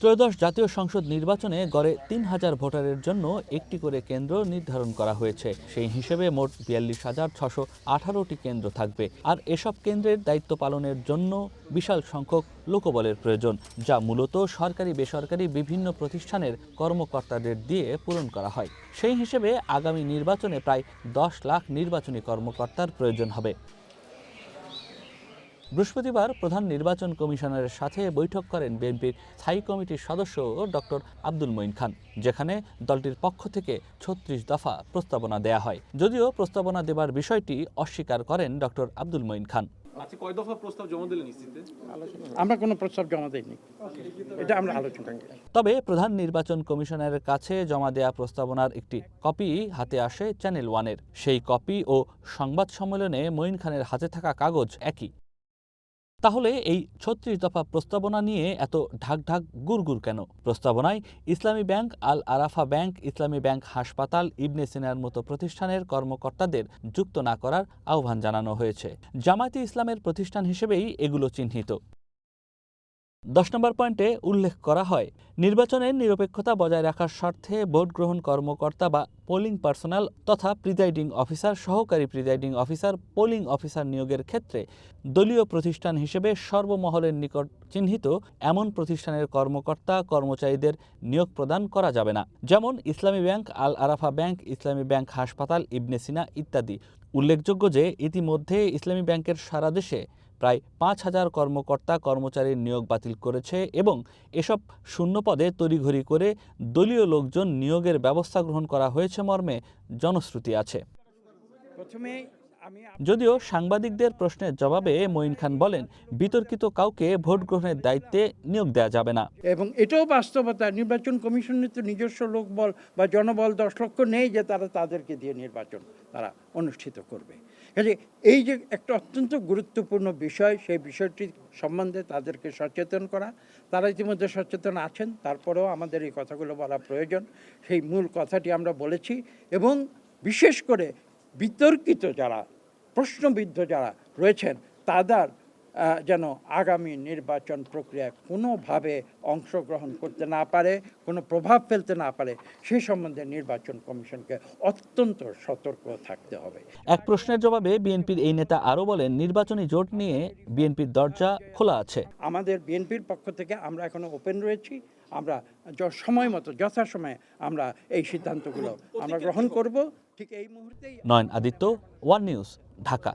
ত্রয়োদশ জাতীয় সংসদ নির্বাচনে গড়ে তিন হাজার ভোটারের জন্য একটি করে কেন্দ্র নির্ধারণ করা হয়েছে। সেই হিসেবে মোট বিয়াল্লিশ হাজার ছশো আঠারোটি কেন্দ্র থাকবে। আর এসব কেন্দ্রের দায়িত্ব পালনের জন্য বিশাল সংখ্যক লোকবলের প্রয়োজন, যা মূলত সরকারি, বেসরকারি বিভিন্ন প্রতিষ্ঠানের কর্মকর্তাদের দিয়ে পূরণ করা হয়। সেই হিসেবে আগামী নির্বাচনে প্রায় দশ লাখ নির্বাচনী কর্মকর্তার প্রয়োজন হবে। বৃহস্পতিবার প্রধান নির্বাচন কমিশনারের সাথে বৈঠক করেন বিএনপির স্থায়ী কমিটির সদস্য ডক্টর আব্দুল মঈন খান যেখানে দলটির পক্ষ থেকে ছত্রিশ দফা প্রস্তাবনা দেয়া হয়। যদিও প্রস্তাবনা দেবার বিষয়টি অস্বীকার করেন ডক্টর আব্দুল মঈন খান। কয় দফা প্রস্তাব জমা দিলেন আমরা কোনো প্রস্তাব জমা দিইনি। এটা আমরা আলোচনা তবে প্রধান নির্বাচন কমিশনারের কাছে জমা দেয়া প্রস্তাবনার একটি কপি হাতে আসে চ্যানেল ওয়ানের। সেই কপি ও সংবাদ সম্মেলনে মঈন খানের হাতে থাকা কাগজ একই। তাহলে এই ছত্রিশ দফা প্রস্তাবনা নিয়ে এত ঢাক ঢাক গুড়গুড় কেন? প্রস্তাবনায় Islami bank, Al Arafah bank, Islami bank হাসপাতাল, ইবনে সিনার মতো প্রতিষ্ঠানের কর্মকর্তাদের যুক্ত না করার আহ্বান জানানো হয়েছে। জামায়াতে ইসলামের প্রতিষ্ঠান হিসেবেই এগুলো চিহ্নিত। দশ নম্বর পয়েন্টে উল্লেখ করা হয়, নির্বাচনের নিরপেক্ষতা বজায় রাখার স্বার্থে ভোট গ্রহণ কর্মকর্তা বা পোলিং পার্সোনাল তথা প্রিজাইডিং অফিসার, সহকারী প্রিজাইডিং অফিসার, পোলিং অফিসার নিয়োগের ক্ষেত্রে দলীয় প্রতিষ্ঠান হিসেবে সর্বমহলের নিকট চিহ্নিত এমন প্রতিষ্ঠানের কর্মকর্তা, কর্মচারীদের নিয়োগ প্রদান করা যাবে না। যেমন Islami bank, Al Arafah bank, Islami bank হাসপাতাল, ইবনে সিনা ইত্যাদি। উল্লেখযোগ্য যে ইতিমধ্যে ইসলামী ব্যাংকের সারা দেশে প্রায় পাঁচ হাজার কর্মকর্তা কর্মচারীর নিয়োগ বাতিল করেছে এবং এসব শূন্য পদে তড়িঘড়ি করে দলীয় লোকজন নিয়োগের ব্যবস্থা গ্রহণ করা হয়েছে মর্মে জনশ্রুতি আছে। প্রথমে যদিও সাংবাদিকদের প্রশ্নের জবাবে মঈন খান বলেন, বিতর্কিত কাউকে ভোট গ্রহণের দায়িত্বে নিয়োগ দেওয়া যাবে না। এবং এটাও বাস্তবতা, নির্বাচন কমিশনের তো নিজস্ব লোকবল বা জনবল দশ লক্ষ নেই যে তারা তাদেরকে দিয়ে নির্বাচন তারা অনুষ্ঠিত করবে। কাজে এই যে একটা অত্যন্ত গুরুত্বপূর্ণ বিষয়, সেই বিষয়টি সম্বন্ধে তাদেরকে সচেতন করা। তারা ইতিমধ্যে সচেতন আছেন, তারপরেও আমাদের এই কথাগুলো বলা প্রয়োজন। সেই মূল কথাটি আমরা বলেছি এবং বিশেষ করে বিতর্কিত যারা প্রশ্নবিদ্ধ যারা রয়েছেন তাদের যেন আগামী নির্বাচন প্রক্রিয়ায় কোনোভাবে অংশগ্রহণ করতে না পারে কোনো প্রভাব ফেলতে না পারে সে সম্বন্ধে নির্বাচন কমিশনকে অত্যন্ত সতর্ক থাকতে হবে। এক প্রশ্নের জবাবে বিএনপির এই নেতা আরও বলেন নির্বাচনী জোট নিয়ে বিএনপির দরজা খোলা আছে। আমাদের বিএনপির পক্ষ থেকে আমরা এখনও ওপেন রয়েছি আমরা য- সময় মতো যথাসময়ে আমরা এই সিদ্ধান্তগুলো আমরা গ্রহণ করব। ঠিক এই মুহূর্তেই নয়ন আদিত্য ওয়ান নিউজ। ঢাকা।